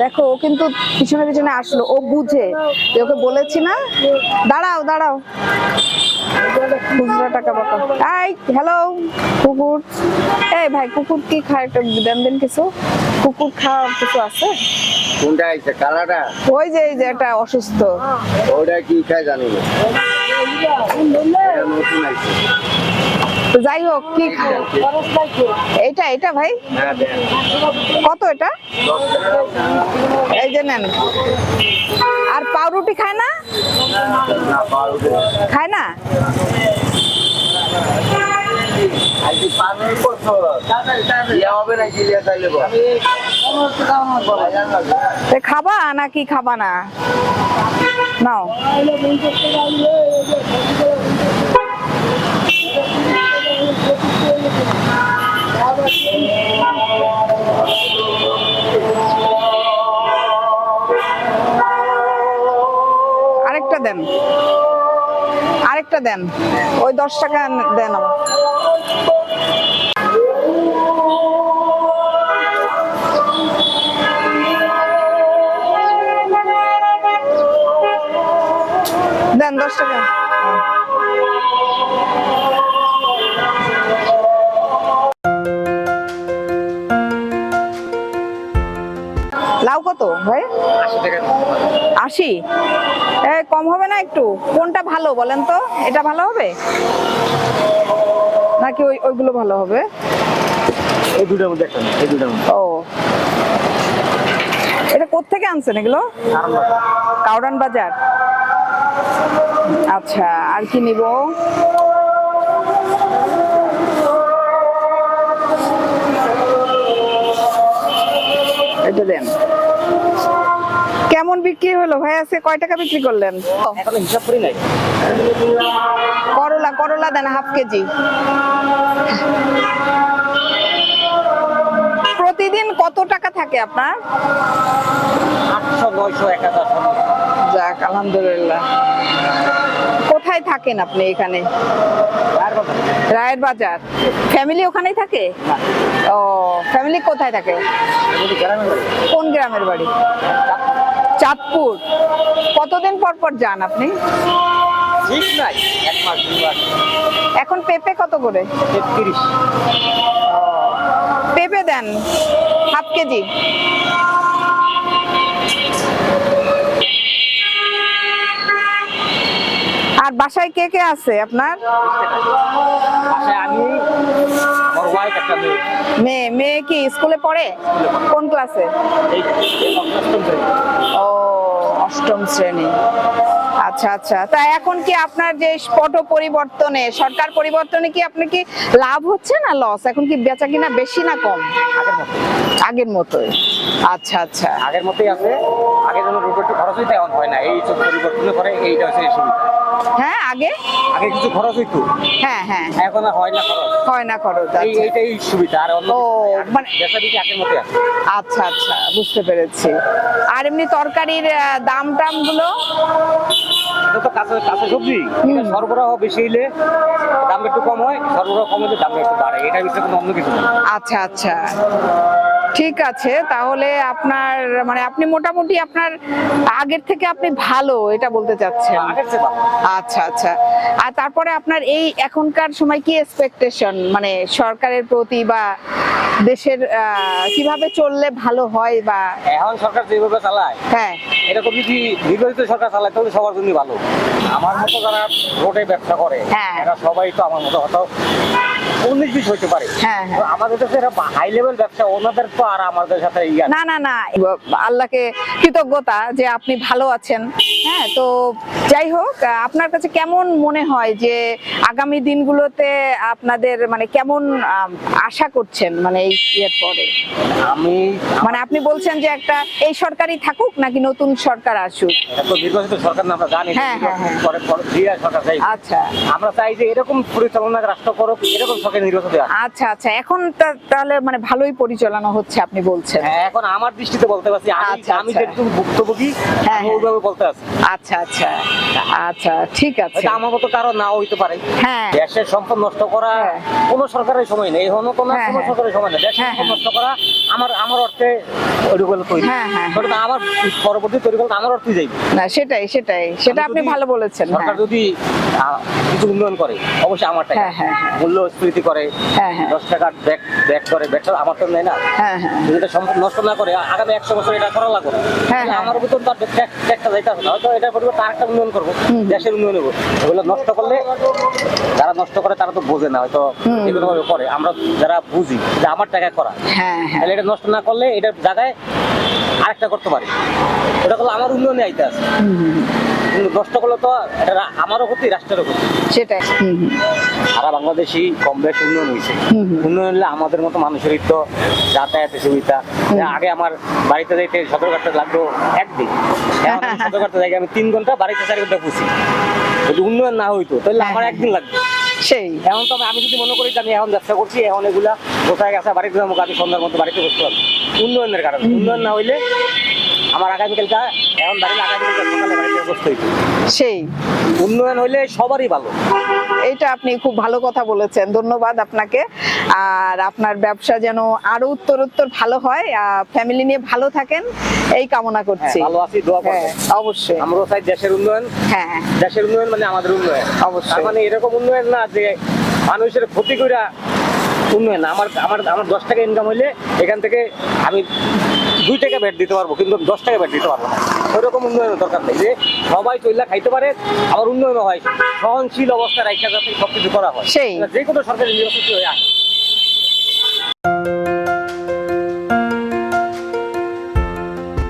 দেখো ও কিন্তু পিছনে পিছনে আসলো ও বুঝে। যে ওকে বলেছি না দাঁড়াও দাঁড়াও। খুচরা টাকা হ্যালো কুকুর। এই ভাই কুকুর কি খায়? একটা দেন দেন কিছু। কুকুর খাওয়ার কিছু আছে? কোনটা আইছে কালাটা ওই যে এই যে একটা অসুস্থ। ওটা কি খায় জানি না। তো যাই হোক কি? এইটা এটা ভাই? হ্যাঁ কত এটা? এই যে নেন। আর পাউরুটি খায় না? খায় না? খাবা নাকি খাবা না? নাও। দেন। আরেকটা দেন। ওই দশ টাকা দেন দেন দশ টাকা। কত ভাই? আশি কম হবে না একটু? কোনটা ভালো বলেন তো? এটা ভালো হবে? নাকি ওই ওইগুলো ভালো হবে? এই দুটার মধ্যে একটা এই দুটার মধ্যে। ও। এটা কোত্থেকে আনছেন এগুলো? কাউরান বাজার। আচ্ছা আর কি নিব? ভাই আজকে কয় টাকা বিক্রি করলেন? হিসাব করি নাই। করলা করলা দেন হাফ কেজি। প্রতিদিন কত টাকা থাকে আপনার? আটশো নয়শো এক হাজার। যাক আলহামদুলিল্লাহ। কোথায় থাকেন আপনি এখানে? রায়ের বাজার। ফ্যামিলি ওখানেই থাকে? ও ফ্যামিলি কোথায় থাকে? কোন গ্রামের বাড়ি? চাঁদপুর। কতদিন পর পর যান আপনি? ঠিক নাই এক মাস দুই মাস। এখন পেঁপে কত করে? তেত্রিশ। পেঁপে দেন হাফ কেজি। আর বাসায় কে কে আছে আপনার? আমি ওয়াইফ একটা মেয়ে। মেয়ে মেয়ে কি স্কুলে পড়ে? কোন ক্লাসে। ও অষ্টম শ্রেণি। আচ্ছা আচ্ছা। তা এখন কি আপনার যে পট পরিবর্তনে সরকার পরিবর্তনে কি আপনার কি লাভ হচ্ছে না লস এখন কি বেচা কিনা বেশি না কম? আগের মতো আগের মতোই। আচ্ছা আচ্ছা। আগের মতোই আছে। আগে যেন রোড একটু খরচ হয় না। এই সব পরিবর্তনের পরে এইটা হচ্ছে সুবিধা। হ্যাঁ আগে? আগে কিছু খরচ হইতো? হ্যাঁ হ্যাঁ। এখন আর হয় না খরচ। হয় না খরচ আচ্ছা। এইটাই সুবিধা আর অন্য মানে- বেচা বিক্রি আগের আছে। আচ্ছা আচ্ছা বুঝতে পেরেছি। আর এমনি তরকারির দাম টামগুলো এটা তো কাঁচা কাঁচা সবজি। সরবরাহ বেশি হইলে দাম একটু কম হয় সরবরাহ কম হলে দাম একটু বাড়ে। এটা ভিতরে কোনো অন্য কিছু আচ্ছা আচ্ছা। ঠিক আছে তাহলে আপনার মানে আপনি মোটামুটি আপনার আগের থেকে আপনি ভালো এটা বলতে চাচ্ছেন। আচ্ছা আচ্ছা। আর তারপরে আপনার এই এখনকার সময় কি এক্সপেকটেশন মানে সরকারের প্রতি বা দেশের কীভাবে চললে ভালো হয় বা এখন সরকার যেভাবে চালায় হ্যাঁ। এরকম যদি নির্বাচিত সরকার চালায় তাহলে সবার জন্য ভালো। আমার মতো যারা রোডে ব্যবসা করে হ্যাঁ। এরা সবাই তো আমার মতো হয়তো উনিশ বিশ পারে। হ্যাঁ, হ্যাঁ। আমাদের কাছে হাই লেভেল ব্যবসা ওনাদের তো আর আমাদের সাথে না না না আল্লাহকে কৃতজ্ঞতা যে আপনি ভালো আছেন। হ্যাঁ তো যাই হোক আপনার কাছে কেমন মনে হয় যে আগামী দিনগুলোতে আপনাদের মানে কেমন আশা করছেন মানে এই ইয়ের পরে? আমি মানে আপনি বলছেন যে একটা এই সরকারই থাকুক নাকি নতুন সরকার আসুক? নির্বাচিত সরকার না আমরা জানি হ্যাঁ, আচ্ছা। আমরা চাই যে এরকম পরিচালনা রাষ্ট্র করুক এরকম সরকারি নির্বাচন দেওয়া আচ্ছা আচ্ছা এখন তাহলে মানে ভালোই পরিচালনা হচ্ছে আপনি বলছেন। হ্যাঁ এখন আমার দৃষ্টিতে বলতে পারছি আমি আচ্ছা, আচ্ছা। ভুক্তভোগী হ্যাঁ, হ্যাঁ। ওইভাবে বলতে আছি আচ্ছা আচ্ছা আচ্ছা ঠিক আছে। আমার মতো কারও নাও হইতে পারে। হ্যাঁ। দেশের সম্পদ নষ্ট করা। কোন সরকারের সময় নেই এখনও কোনো কোনো। সরকারের সময় নেই। দেশের সম্পদ। নষ্ট করা আমার আমার অর্থে তৈরি। হ্যাঁ, হ্যাঁ, আমার পরবর্তী তৈরি করতে আমার অর্থই যাইবে। না সেটাই সেটাই। সেটা আপনি ভালো বলেছেন সরকার। যদি কিছু উন্নয়ন করে অবশ্যই আমার টাকা। হ্যাঁ, হ্যাঁ। করে হ্যাঁ, হ্যাঁ। দশ টাকার ব্যাগ ব্যাগ করে ব্যাগটা আমার তো নেই না হ্যাঁ হ্যাঁ যদি এটা সম্পদ নষ্ট না করে আগামী একশো বছর এটা করা লাগবে। হ্যাঁ, হ্যাঁ। আমার ভিতর তার ট্যাক্সটা যাইতে হবে না হয়তো এটার পরিবর্তে আরেকটা উন্নয়ন করব দেশের উন্নয়ন হব এগুলো নষ্ট করলে যারা নষ্ট করে তারা তো বোঝে না হয়তো। এগুলো ভাবে করে আমরা যারা বুঝি যে আমার টাকায় করা হ্যাঁ হ্যাঁ তাহলে এটা নষ্ট না করলে এটার জায়গায় আরেকটা করতে পারি এটা করলে আমার উন্নয়নে আইতে আছে নষ্ট করলে তো আমারও ক্ষতি রাষ্ট্রেরও ক্ষতি। সেটাই। সারা বাংলাদেশই কম বেশ উন্নয়ন হয়েছে। উন্নয়ন হলে আমাদের মতো মানুষেরই তো যাতায়াতের সুবিধা আগে আমার বাড়িতে যাইতে সতেরো ঘণ্টা লাগতো একদিন। সতেরো ঘণ্টা জায়গায় আমি তিন ঘণ্টা বাড়িতে চার ঘণ্টা পুষি যদি উন্নয়ন না হইতো তাহলে হ্যাঁ, আমার হ্যাঁ। একদিন লাগবে। সেই। এখন তো আমি- যদি মনে করি আমি এখন ব্যবসা করছি এখন এগুলা গোসায় গেছে বাড়িতে যাব আমি সন্ধ্যার মতো বাড়িতে বসতে পারব। উন্নয়নের কারণে। উন্নয়ন না হইলে আমার আগামীকালটা এখন দাঁড়িয়ে আগামীকালটা সকালে বাড়িতে বসতে হইতো সেই। উন্নয়ন হইলে সবারই ভালো। এটা আপনি খুব ভালো কথা বলেছেন। ধন্যবাদ আপনাকে। আর আপনার ব্যবসা যেন আরও উত্তর উত্তর ভালো হয় ফ্যামিলি নিয়ে ভালো থাকেন এই কামনা হ্যাঁ, করছি ভালো আছি দোয়া হ্যাঁ করবেন অবশ্যই। আমরাও চাই দেশের উন্নয়ন। হ্যাঁ দেশের উন্নয়ন মানে আমাদের উন্নয়ন। অবশ্যই। মানে এরকম উন্নয়ন না যে মানুষের ক্ষতি কইরা উন্নয়ন। আমার আমার আমার দশ টাকা ইনকাম হইলে এখান থেকে আমি দুই টাকা ব্যাট দিতে পারব কিন্তু দশ টাকা ব্যাট দিতে পারব না। ওইরকম উন্নয়নের দরকার নেই। যে সবাই চইলা খাইতে পারে আবার উন্নয়ন হয়। সহনশীল অবস্থা রাখা যাতে সবকিছু করা হয়। যে কোনো সরকারি নির্বাচিত হয়ে আসে